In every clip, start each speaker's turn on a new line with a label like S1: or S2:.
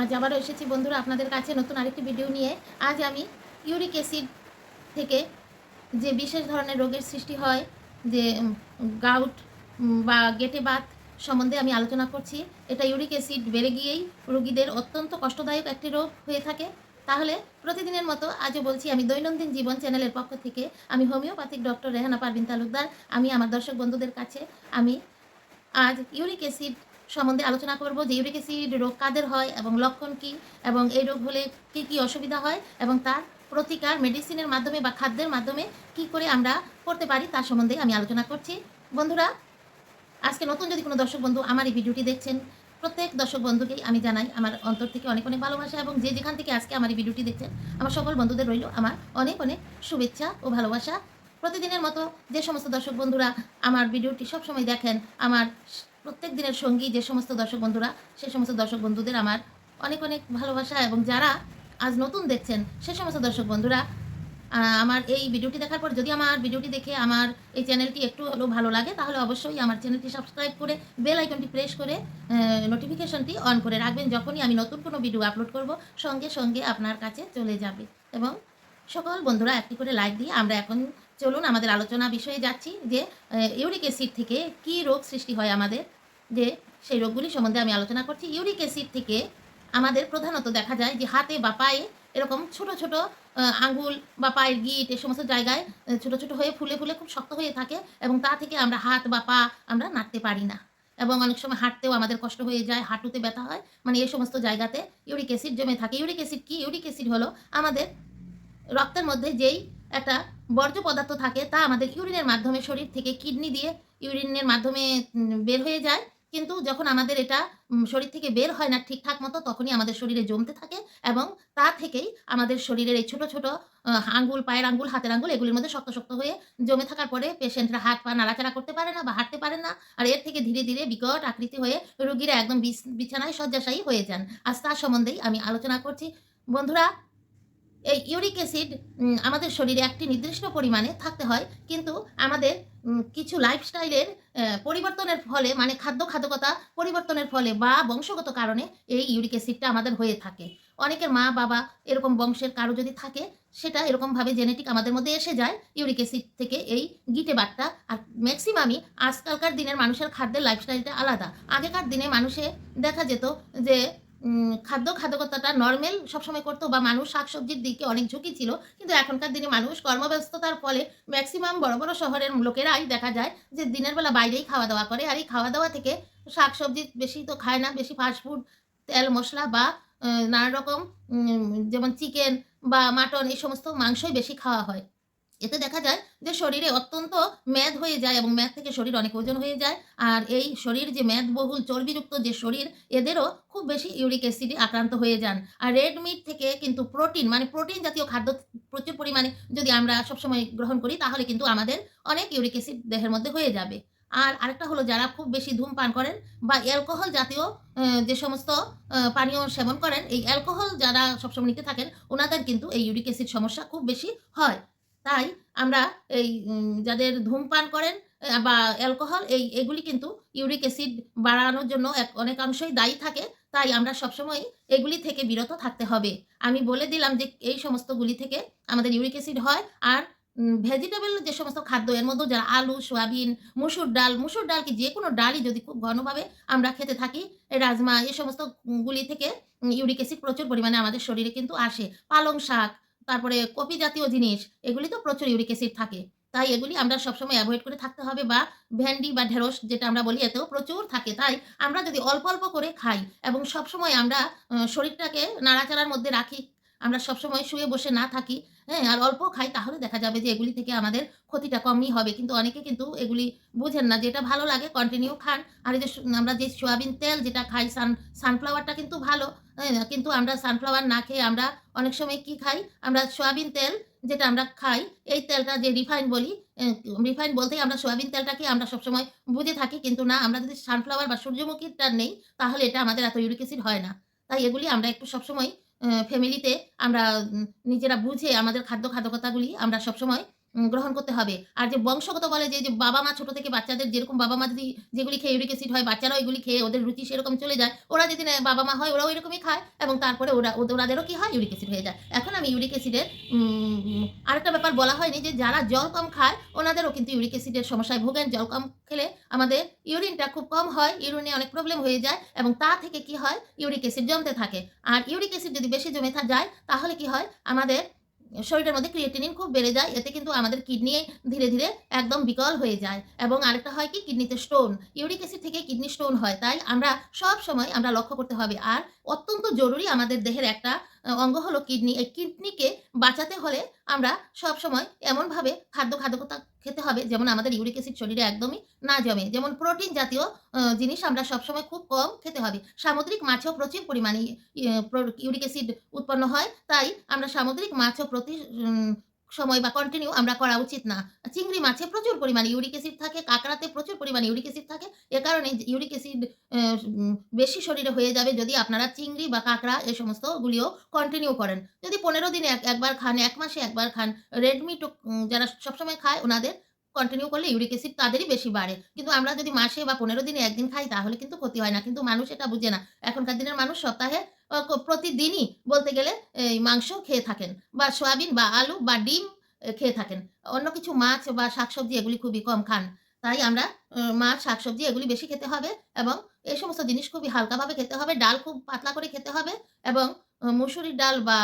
S1: আজ আবারও এসেছি বন্ধুরা আপনাদের কাছে নতুন আরেকটি ভিডিও নিয়ে। আজ আমি ইউরিক অ্যাসিড থেকে যে বিশেষ ধরনের রোগের সৃষ্টি হয়, যে গাউট বা গেটে বাত সম্বন্ধে আমি আলোচনা করছি, এটা ইউরিক অ্যাসিড বেড়ে গিয়েই রোগীদের অত্যন্ত কষ্টদায়ক একটি রোগ হয়ে থাকে। তাহলে প্রতিদিনের মতো আজও বলছি, আমি দৈনন্দিন জীবন চ্যানেলের পক্ষ থেকে আমি হোমিওপ্যাথিক ডক্টর রেহানা পারভিন তালুকদার, আমি আমার দর্শক বন্ধুদের কাছে, আমি আজ ইউরিক অ্যাসিড সম্বন্ধে আলোচনা করব যে ইউরিক অ্যাসিড রোগ কাদের হয় এবং লক্ষণ কী এবং এই রোগ হলে কী কী অসুবিধা হয় এবং তার প্রতিকার মেডিসিনের মাধ্যমে বা খাদ্যের মাধ্যমে কি করে আমরা করতে পারি তার সম্বন্ধে আমি আলোচনা করছি। বন্ধুরা, আজকে নতুন যদি কোনো দর্শক বন্ধু আমার এই ভিডিওটি দেখছেন, প্রত্যেক দর্শক বন্ধুকেই আমি জানাই আমার অন্তর থেকে অনেক অনেক ভালোবাসা এবং যে যেখান থেকে আজকে আমার এই ভিডিওটি দেখছেন, আমার সকল বন্ধুদের রইল আমার অনেক অনেক শুভেচ্ছা ও ভালোবাসা। প্রতিদিনের মতো যে সমস্ত দর্শক বন্ধুরা আমার ভিডিওটি সবসময় দেখেন, আমার প্রত্যেক দিনের সঙ্গী যে সমস্ত দর্শক বন্ধুরা, সে সমস্ত দর্শক বন্ধুদের আমার অনেক অনেক ভালোবাসা এবং যারা আজ নতুন দেখছেন, সে সমস্ত দর্শক বন্ধুরা আমার এই ভিডিওটি দেখার পর যদি আমার ভিডিওটি দেখে আমার এই চ্যানেলটি একটু হলেও ভালো লাগে, তাহলে অবশ্যই আমার চ্যানেলটি সাবস্ক্রাইব করে বেল আইকনটি প্রেস করে নোটিফিকেশনটি অন করে রাখবেন যখনই আমি নতুন কোনো ভিডিও আপলোড করব, সঙ্গে সঙ্গে আপনার কাছে চলে যাবে। এবং সকল বন্ধুরা একটি করে লাইক দিয়ে আমরা এখন চলুন আমাদের আলোচনা বিষয়ে যাচ্ছি যে ইউরিক অ্যাসিড থেকে কি রোগ সৃষ্টি হয় আমাদের? যে, সেই রোগগুলি সম্বন্ধে আমি আলোচনা করছি। ইউরিক অ্যাসিড থেকে আমাদের প্রধানত দেখা যায় যে, হাতে বা পায়ে এরকম ছোট ছোট আঙ্গুল বা পায়ের গিট এই সমস্ত জায়গায় ছোট ছোট হয়ে ফুলে ফুলে খুব শক্ত হয়ে থাকে এবং তা থেকে আমরা হাত বা পা আমরা নাড়তে পারি না। এবং অনেক সময় হাঁটতেও আমাদের কষ্ট হয়ে যায়, হাঁটুতে ব্যথা হয়। মানে এই সমস্ত জায়গাতে ইউরিক অ্যাসিড জমে থাকে। ইউরিক অ্যাসিড কি? ইউরিক অ্যাসিড হলো আমাদের রক্তের মধ্যে যেই একটা বর্জ্য পদার্থ থাকে, তা আমাদের ইউরিনের মাধ্যমে শরীর থেকে কিডনি দিয়ে ইউরিনের মাধ্যমে বের হয়ে যায়। কিন্তু যখন আমাদের এটা শরীর থেকে বের হয় না ঠিকঠাক মতো, তখনই আমাদের শরীরে জমতে থাকে এবং তা থেকেই আমাদের শরীরের এই ছোট ছোট আঙ্গুল, পায়ের আঙ্গুল, হাতের আঙ্গুল, এগুলির মধ্যে শক্ত শক্ত হয়ে জমে থাকার পরে পেশেন্টরা হাত পা নাড়াচাড়া করতে পারে না বা হাঁটতে পারে না আর এর থেকে ধীরে ধীরে বিকট আকৃতি হয়ে রোগীরা একদম বিছ- বিছানায় শয্যাশায়ী হয়ে যান। আজ তার সম্বন্ধেই আমি আলোচনা করছি। বন্ধুরা এই ইউরিক অ্যাসিড আমাদের শরীরে একটি নির্দিষ্ট পরিমাণে থাকতে হয়, কিন্তু আমাদের কিছু লাইফস্টাইলের পরিবর্তনের ফলে মানে খাদ্য খাদ্যকতা পরিবর্তনের ফলে বা বংশগত কারণে এই ইউরিক অ্যাসিডটা আমাদের হয়ে থাকে। অনেকের মা বাবা এরকম বংশের কারও যদি থাকে, সেটা এরকমভাবে জেনেটিক আমাদের মধ্যে এসে যায় ইউরিক অ্যাসিড থেকে এই গিটে বাটটা, আর ম্যাক্সিমামই আজকালকার দিনের মানুষের খাদ্যের লাইফস্টাইলটা আলাদা। আগেকার দিনে মানুষে দেখা যেত যে খাদ্য খাদ্যকতাটা নর্মাল সবসময় করতো বা মানুষ শাকসবজির দিকে অনেক ঝুঁকি ছিল। কিন্তু এখনকার দিনে মানুষ কর্মব্যস্ততার ফলে ম্যাক্সিমাম বড় বড় শহরের লোকেরাই দেখা যায় যে দিনের বেলা বাইরেই খাওয়া দাওয়া করে। আর এই খাওয়া দাওয়া থেকে শাকসবজি বেশি তো খায় না, বেশি ফাস্টফুড তেল, মশলা বা নানা রকম যেমন চিকেন বা মাটন এই সমস্ত মাংসই বেশি খাওয়া হয়। এতে দেখা যায় যে শরীরে অত্যন্ত ম্যাদ হয়ে যায় এবং ম্যাদ থেকে শরীর অনেক ওজন হয়ে যায়। আর এই শরীর যে মেদবহুল চর্বিযুক্ত যে শরীর, এদেরও খুব বেশি ইউরিক অ্যাসিডে আক্রান্ত হয়ে যান। আর রেড মিট থেকে কিন্তু প্রোটিন মানে প্রোটিন জাতীয় খাদ্য প্রচুর পরিমাণে যদি আমরা সবসময় গ্রহণ করি, তাহলে কিন্তু আমাদের অনেক ইউরিক অ্যাসিড দেহের মধ্যে হয়ে যাবে। আর আরেকটা হলো যারা খুব বেশি ধূমপান করেন বা অ্যালকোহল জাতীয় যে সমস্ত পানীয় সেবন করেন, এই অ্যালকোহল যারা সবসময় নিতে থাকেন, ওনাদের কিন্তু এই ইউরিক অ্যাসিড সমস্যা খুব বেশি হয়। তাই আমরা এই যাদের ধূমপান করেন বা অ্যালকোহল, এই, এগুলি কিন্তু ইউরিক অ্যাসিড বাড়ানোর জন্য এক, অনেকাংশই দায়ী থাকে। তাই আমরা সবসময় এগুলি থেকে বিরত থাকতে হবে। আমি বলে দিলাম যে, এই সমস্তগুলি থেকে আমাদের ইউরিক অ্যাসিড হয়। আর ভেজিটেবল যে সমস্ত খাদ্য, এর মধ্যে যারা আলু, সয়াবিন, মুসুর ডাল মুসুর ডাল কি যে কোনো ডালই যদি খুব ঘনভাবে আমরা খেতে থাকি রাজমা এই সমস্তগুলি থেকে ইউরিক অ্যাসিড প্রচুর পরিমাণে আমাদের শরীরে কিন্তু আসে। পালং শাক তারপরে কপি জাতীয় জিনিস, এগুলি তো প্রচুর ইউরিক অ্যাসিড থাকে। তাই এগুলি আমরা সবসময় অ্যাভয়েড করে থাকতে হবে বা ভ্যান্ডি বা ঢেঁড়স যেটা আমরা বলি, এতেও প্রচুর থাকে। তাই আমরা যদি অল্প অল্প করে খাই এবং সবসময় আমরা শরীরটাকে নাড়াচাড়ার মধ্যে রাখি আমরা সবসময় শুয়ে বসে না থাকি হ্যাঁ আর অল্প খাই তাহলে দেখা যাবে যে এগুলি থেকে আমাদের ক্ষতিটা কমই হবে। কিন্তু অনেকে কিন্তু এগুলি বুঝেন না যেটা ভালো লাগে কন্টিনিউ খান। আর এই যে আমরা যে সয়াবিন তেল যেটা খাই সান সানফ্লাওয়ারটা কিন্তু ভালো হ্যাঁ, কিন্তু আমরা সানফ্লাওয়ার না খেয়ে আমরা অনেক সময় কি খাই? আমরা সয়াবিন তেল যেটা আমরা খাই এই তেলটা যে রিফাইন বলি রিফাইন বলতেই আমরা সয়াবিন তেলটাকে আমরা সবসময় বুঝে থাকি কিন্তু না আমরা যদি সানফ্লাওয়ার বা সূর্যমুখীটা নেই তাহলে এটা আমাদের এত ইউরিক অ্যাসিড হয় না। তাই এগুলি আমরা একটু সবসময় ফ্যামিলিতে আমরা নিজেরা বুঝে আমাদের খাদ্য খাদ্যকতাগুলি আমরা সবসময় গ্রহণ করতে হবে। আর যে বংশগত বলে যে যে বাবা মা ছোট থেকে বাচ্চাদের যেরকম বাবা মা যদি যেগুলি খেয়ে ইউরিক অ্যাসিড হয়, বাচ্চারাও ওইগুলি খেয়ে ওদের রুচি সেরকম চলে যায়। ওরা যদি বাবা মা হয়, ওরাও এরকমই খায় এবং তারপরে ওরা, ওদের- ওনাদেরও কি হয়? ইউরিক অ্যাসিড হয়ে যায়। এখন আমি ইউরিক অ্যাসিডের আরেকটা ব্যাপার বলা হয়নি যে, যারা জল কম খায়, ওনাদেরও কিন্তু ইউরিক অ্যাসিডের সমস্যায় ভোগেন। জল কম খেলে আমাদের ইউরিনটা খুব কম হয় ইউরিনে অনেক প্রবলেম হয়ে যায় এবং তা থেকে কি হয়? ইউরিক অ্যাসিড জমতে থাকে। আর ইউরিক অ্যাসিড যদি বেশি জমে যায়, তাহলে কি হয়? আমাদের শরীরের মধ্যে ক্রিয়েটিনিন খুব বেড়ে যায়, এতে কিন্তু আমাদের কিডনি ধীরে ধীরে একদম বিকল হয়ে যায়। এবং আরেকটা হয় কি কিডনিতে স্টোন ইউরিক অ্যাসিড থেকে কিডনি স্টোন হয়। তাই আমরা সব সময় আমরা লক্ষ্য করতে হবে, আর অত্যন্ত জরুরি আমাদের দেহের একটা অঙ্গ হলো কিডনি। এই কিডনিকে বাঁচাতে হলে আমরা সব সময় এমনভাবে খাদ্য খাদ্যতা খেতে হবে, যেমন আমাদের ইউরিক অ্যাসিড শরীরে একদমই না জমে। যেমন প্রোটিন জাতীয় জিনিস আমরা সবসময় খুব কম খেতে হবে। সামুদ্রিক মাছেও প্রচুর পরিমাণে ইউরিক অ্যাসিড উৎপন্ন হয়। তাই আমরা সামুদ্রিক মাছও প্রতি সময় বা কন্টিনিউ আমরা করা উচিত না। চিংড়ি মাছে প্রচুর পরিমাণে ইউরিক অ্যাসিড থাকে, কাঁকড়াতে প্রচুর পরিমাণে ইউরিক অ্যাসিড থাকে। এ কারণে ইউরিক অ্যাসিড বেশি শরীরে হয়ে যাবে যদি আপনারা চিংড়ি বা কাঁকড়া এ সমস্তগুলিও কন্টিনিউ করেন। যদি পনেরো দিনে এক- একবার খান, এক মাসে একবার খান রেডমিট যারা সবসময় খায় ওনাদের কন্টিনিউ করলে ইউরিক অ্যাসিড তাদেরই বেশি বাড়ে। কিন্তু আমরা যদি মাসে বা পনেরো দিনে একদিন খাই তাহলে কিন্তু ক্ষতি হয় না। কিন্তু মানুষ এটা বুঝে না। এখনকার দিনের মানুষ সপ্তাহে প্রতিদিনই বলতে গেলে, এই মাংস খেয়ে থাকেন বা সয়াবিন বা আলু বা ডিম খেয়ে থাকেন। অন্য কিছু মাছ বা শাকসবজি এগুলি খুবই কম খান। তাই আমরা মাছ, শাকসবজি এগুলি বেশি খেতে হবে এবং এই সমস্ত জিনিস খুবই হালকাভাবে খেতে হবে। ডাল খুব পাতলা করে খেতে হবে এবং মুসুরির ডাল বা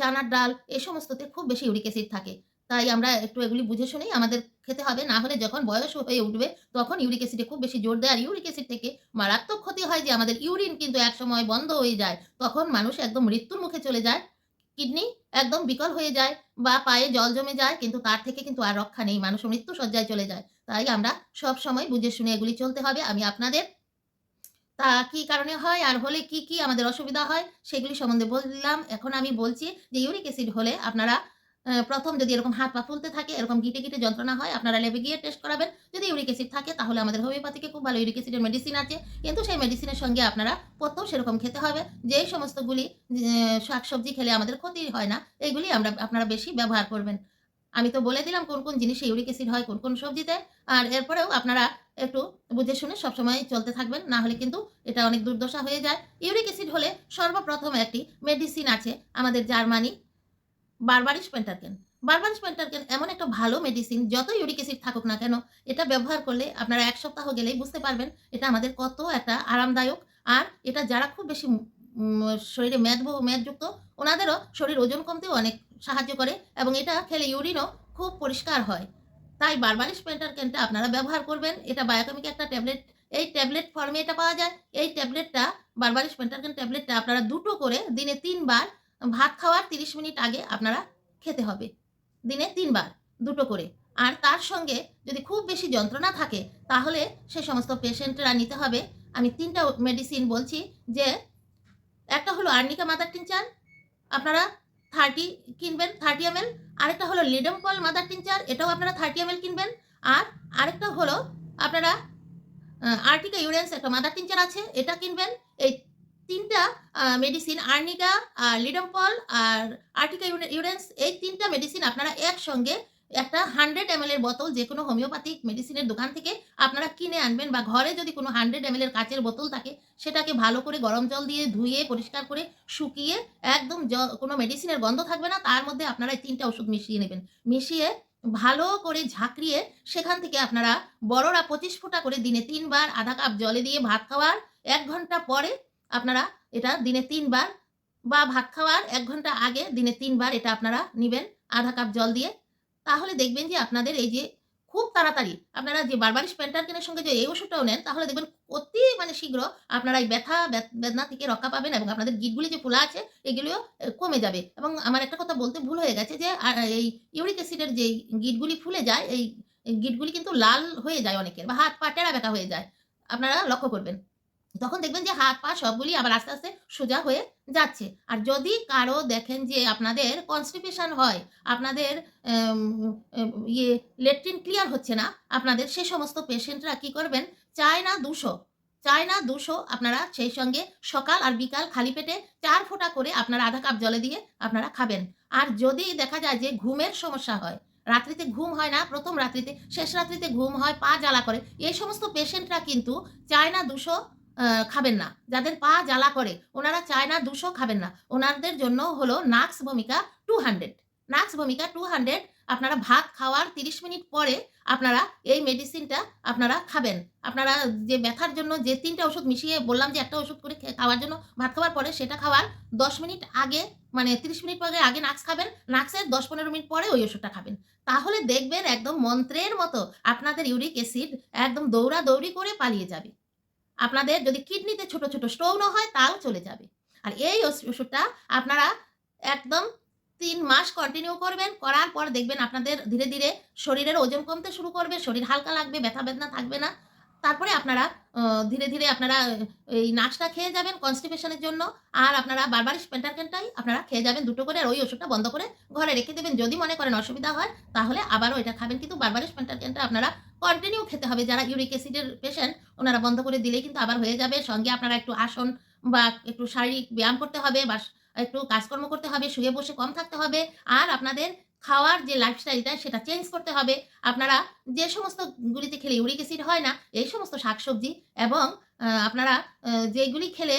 S1: চানার ডাল এই সমস্ততে খুব বেশি ইউরিক অ্যাসিড থাকে। তাই আমরা একটু এগুলি বুঝে শুনেই আমাদের খেতে হবে। না হলে যখন বয়স হয়ে উঠবে, তখন ইউরিক অ্যাসিডে খুব বেশি জোর দেয়। আর ইউরিক অ্যাসিড থেকে মারাত্মক ক্ষতি হয় যে, আমাদের ইউরিন কিন্তু একসময় বন্ধ হয়ে যায়। তখন মানুষ একদম মৃত্যুর মুখে চলে যায়। কিডনি একদম বিকল হয়ে যায় বা পায়ে জল জমে যায়, কিন্তু তার থেকে কিন্তু আর রক্ষা নেই। মানুষ মৃত্যু সজ্জায় চলে যায়। তাই আমরা সব সময় বুঝে শুনে এগুলি চলতে হবে। আমি আপনাদের তা কি কারণে হয়, আর হলে কি কি আমাদের অসুবিধা হয়, সেগুলি সম্বন্ধে বললাম। এখন আমি বলছি যে, ইউরিক অ্যাসিড হলে আপনারা প্রথম যদি এরকম হাত পা ফুলতে থাকে, এরকম গিটে গিটে যন্ত্রণা হয়, আপনারা লেবে গিয়ে টেস্ট করাবেন। যদি ইউরিক অ্যাসিড থাকে, তাহলে আমাদের হোমিওপ্যাথিকে খুব ভালো ইউরিক অ্যাসিডের মেডিসিন আছে। কিন্তু সেই মেডিসিনের সঙ্গে আপনারা পথ্যও সেরকম খেতে হবে। যেই সমস্তগুলি শাকসবজি খেলে আমাদের ক্ষতি হয় না, এইগুলি আমরা, আপনারা বেশি ব্যবহার করবেন। আমি তো বলে দিলাম কোন কোন জিনিসে ইউরিক অ্যাসিড হয়, কোন কোন সবজিতে। আর এরপরেও আপনারা একটু বুঝে শুনে সবসময় চলতে থাকবেন, না হলে কিন্তু এটা অনেক দুর্দশা হয়ে যায়। ইউরিক অ্যাসিড হলে সর্বপ্রথম একটি মেডিসিন আছে, আমাদের জার্মানি বারবারিস পেন্টারকেন বারবারিস পেন্টারকেন এমন একটা ভালো মেডিসিন যত ইউরিক অ্যাসিড থাকুক না কেন, এটা ব্যবহার করলে আপনারা এক সপ্তাহ গেলেই বুঝতে পারবেন এটা আমাদের কত একটা আরামদায়ক। আর এটা যারা খুব বেশি শরীরে মেদ মেদযুক্ত ওনাদেরও শরীর ওজন কমতেও অনেক সাহায্য করে এবং এটা খেলে ইউরিনও খুব পরিষ্কার হয়। তাই বারবারিস পেন্টারকেনটা আপনারা ব্যবহার করবেন। এটা বায়োকেমিক একটা ট্যাবলেট এই ট্যাবলেট ফর্মে এটা পাওয়া যায়। এই ট্যাবলেটটা বারবারিস পেন্টারকেন ট্যাবলেটটা আপনারা দুটো করে দিনে তিনবার ভাত খাওয়ার তিরিশ মিনিট আগে আপনারা খেতে হবে। দিনে তিনবার, দুটো করে। আর তার সঙ্গে যদি খুব বেশি যন্ত্রণা থাকে, তাহলে সে সমস্ত পেশেন্টরা নিতে হবে। আমি তিনটা মেডিসিন বলছি যে, একটা হলো আর্নিকা মাদার টিনচার আপনারা থার্টি কিনবেন, থার্টি এম এল। আরেকটা হলো লিডমপল মাদার টিনচার এটাও আপনারা থার্টি এম এল কিনবেন। আর আরেকটা হলো আপনারা আর্টিকা ইউরেন্স একটা মাদার টিনচার আছে, এটা কিনবেন। এই তিনটা মেডিসিন আর্নিকা আর লিডমপল আর আর্টিকা ইউরেন্স এই তিনটা মেডিসিন আপনারা একসঙ্গে একটা হান্ড্রেড এম এর বোতল যে কোনো হোমিওপ্যাথিক মেডিসিনের দোকান থেকে আপনারা কিনে আনবেন বা ঘরে যদি কোনো হান্ড্রেড এম এর কাচের বোতল থাকে, সেটাকে ভালো করে গরম জল দিয়ে ধুয়ে, পরিষ্কার করে শুকিয়ে একদম কোনো মেডিসিনের গন্ধ থাকবে না, তার মধ্যে আপনারা এই তিনটা ওষুধ মিশিয়ে নেবেন। মিশিয়ে ভালো করে ঝাঁকড়িয়ে সেখান থেকে আপনারা বড়রা পঁচিশ ফোঁটা করে দিনে তিনবার আধা কাপ জলে দিয়ে ভাত খাওয়ার এক ঘণ্টা পরে আপনারা এটা দিনে তিনবার বা ভাত খাওয়ার এক ঘণ্টা আগে দিনে তিনবার এটা আপনারা নেবেন আধা কাপ জল দিয়ে। তাহলে দেখবেন যে আপনাদের এই যে খুব তাড়াতাড়ি আপনারা যে বারবারিস পেন্টারকেনের সঙ্গে যে এই ওষুধটাও নেন, তাহলে দেখবেন অতি মানে শীঘ্র আপনারা এই ব্যথা বেদ- বেদনা থেকে রক্ষা পাবেন এবং আপনাদের গিটগুলি যে ফোলা আছে, এগুলিও কমে যাবে। এবং আমার একটা কথা বলতে ভুল হয়ে গেছে যে এই ইউরিক অ্যাসিডের যে গিটগুলি ফুলে যায় এই গিটগুলি কিন্তু লাল হয়ে যায় অনেকের বা হাত পা টেরা ব্যথা হয়ে যায়। আপনারা লক্ষ্য করবেন। তখন দেখবেন যে হাত পা সবগুলি আবার আস্তে আস্তে সোজা হয়ে যাচ্ছে। আর যদি কারও দেখেন যে আপনাদের কনস্টিপেশন হয় আপনাদের ইয়ে লেট্রিন ক্লিয়ার হচ্ছে না আপনাদের সে সমস্ত পেশেন্টরা কি করবেন? চায় না দুশো চায় না দুশো আপনারা সেই সঙ্গে সকাল আর বিকাল খালি পেটে চার ফোঁটা করে আপনারা আধা কাপ জলে দিয়ে আপনারা খাবেন। আর যদি দেখা যায় যে ঘুমের সমস্যা হয় রাত্রিতে ঘুম হয় না প্রথম রাত্রিতে শেষ রাত্রিতে ঘুম হয় পা জ্বালা করে এই সমস্ত পেশেন্টরা কিন্তু চায়না দুশো আহ, খাবেন না। যাদের পা জ্বালা করে, ওনারা চায় না দুশো খাবেন না। ওনাদের জন্য হলো নাক্স ভূমিকা টু হান্ড্রেড নাক্স ভূমিকা টু হান্ড্রেড আপনারা ভাত খাওয়ার তিরিশ মিনিট পরে আপনারা এই মেডিসিনটা আপনারা খাবেন। আপনারা যে ব্যথার জন্য যে তিনটা ওষুধ মিশিয়ে বললাম যে একটা ওষুধ করে খাওয়ার জন্য ভাত খাওয়ার পরে সেটা খাওয়ার দশ মিনিট আগে মানে তিরিশ মিনিট পরে আগে নাক্স খাবেন, নাক্সের দশ পনেরো মিনিট পরে ওই ওষুধটা খাবেন। তাহলে দেখবেন একদম মন্ত্রের মতো আপনাদের ইউরিক অ্যাসিড একদম দৌড়া দৌড়ি করে পালিয়ে যাবে। আপনাদের যদি কিডনিতে ছোট ছোট স্টোনও হয় তাও চলে যাবে। আর এই ওষ- ওষুধটা আপনারা একদম তিন মাস কন্টিনিউ করবেন, করার পর দেখবেন আপনাদের ধীরে ধীরে শরীরের ওজন কমতে শুরু করবে, শরীর হালকা লাগবে ব্যথা বেদনা থাকবে না। তারপরে আপনারা ধীরে ধীরে আপনারা এই নাচটা খেয়ে যাবেন কনস্টিপেশনের জন্য। আর আপনারা বারবার পেন্টারকেনটাই আপনারা খেয়ে যাবেন দুটো করে, আর ওই ওষুধটা বন্ধ করে ঘরে রেখে দেবেন। যদি মনে করেন অসুবিধা হয়, তাহলে আবারও এটা খাবেন। কিন্তু বারবার পেন্টারকেনটা আপনারা কন্টিনিউ খেতে হবে। যারা ইউরিক অ্যাসিডের পেশেন্ট ওনারা বন্ধ করে দিলেই কিন্তু আবার হয়ে যাবে। সঙ্গে আপনারা একটু আসন বা একটু শারীরিক ব্যায়াম করতে হবে বা একটু কাজকর্ম করতে হবে, শুয়ে বসে কম থাকতে হবে। আর আপনাদের খাওয়ার যে লাইফস্টাইলটা সেটা চেঞ্জ করতে হবে। আপনারা যে সমস্ত গুলিতে খেলে ইউরিক অ্যাসিড হয় না, এই সমস্ত শাকসবজি এবং আপনারা যেগুলি খেলে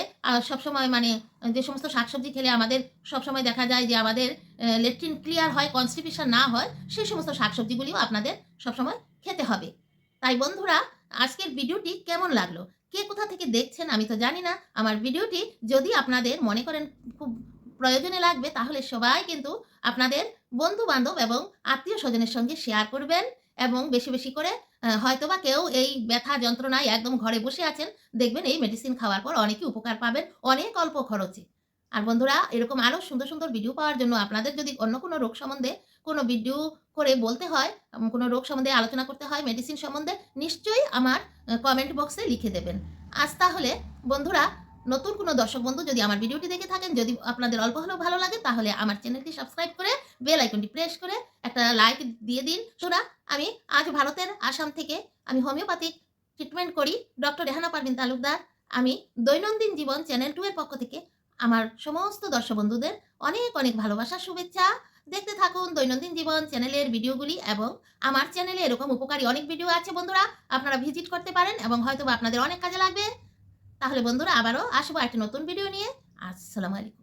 S1: সবসময় মানে যে সমস্ত শাকসবজি খেলে আমাদের সবসময় দেখা যায় যে আমাদের লেট্রিন ক্লিয়ার হয় কনস্টিপেশন না হয়, সেই সমস্ত শাকসবজিগুলিও আপনাদের সবসময় খেতে হবে। তাই বন্ধুরা, আজকের ভিডিওটি কেমন লাগল? কে কোথা থেকে দেখছেন আমি তো জানি না। আমার ভিডিওটি যদি আপনাদের মনে করেন খুব প্রয়োজনে লাগবে, তাহলে সবাই কিন্তু আপনাদের বন্ধু বান্ধব এবং আত্মীয় স্বজনের সঙ্গে শেয়ার করবেন এবং বেশি বেশি করে হয়তোবা কেউ এই ব্যথা যন্ত্রণায় একদম ঘরে বসে আছেন, দেখবেন এই মেডিসিন খাওয়ার পর অনেকই উপকার পাবেন অনেক অল্প খরচে। আর বন্ধুরা, এরকম আরও সুন্দর সুন্দর ভিডিও পাওয়ার জন্য আপনাদের যদি অন্য কোনো রোগ সম্বন্ধে কোনো ভিডিও করে বলতে হয় কোনো রোগ সম্বন্ধে আলোচনা করতে হয় মেডিসিন সম্বন্ধে, নিশ্চয়ই আমার কমেন্ট বক্সে লিখে দেবেন। আজ তাহলে, বন্ধুরা নতুন কোনো দর্শক বন্ধু যদি আমার ভিডিওটি দেখে থাকেন, যদি আপনাদের অল্প হলেও ভালো লাগে, তাহলে আমার চ্যানেলটি সাবস্ক্রাইব করে বেল আইকনটি প্রেস করে একটা লাইক দিয়ে দিন। শোনা, আমি আজ ভারতের আসাম থেকে আমি হোমিওপ্যাথিক ট্রিটমেন্ট করি ডক্টর রেহানা পারভিন তালুকদার। আমি দৈনন্দিন জীবন চ্যানেল টু এর পক্ষ থেকে আমার সমস্ত দর্শক বন্ধুদের অনেক অনেক ভালোবাসা, শুভেচ্ছা। দেখতে থাকুন দৈনন্দিন জীবন চ্যানেলের ভিডিওগুলি এবং আমার চ্যানেলে এরকম উপকারী অনেক ভিডিও আছে বন্ধুরা, আপনারা ভিজিট করতে পারেন এবং হয়তো আপনাদের অনেক কাজে লাগবে। তাহলে বন্ধুরা আবারও আসব একটা নতুন ভিডিও নিয়ে। আসসালামু আলাইকুম।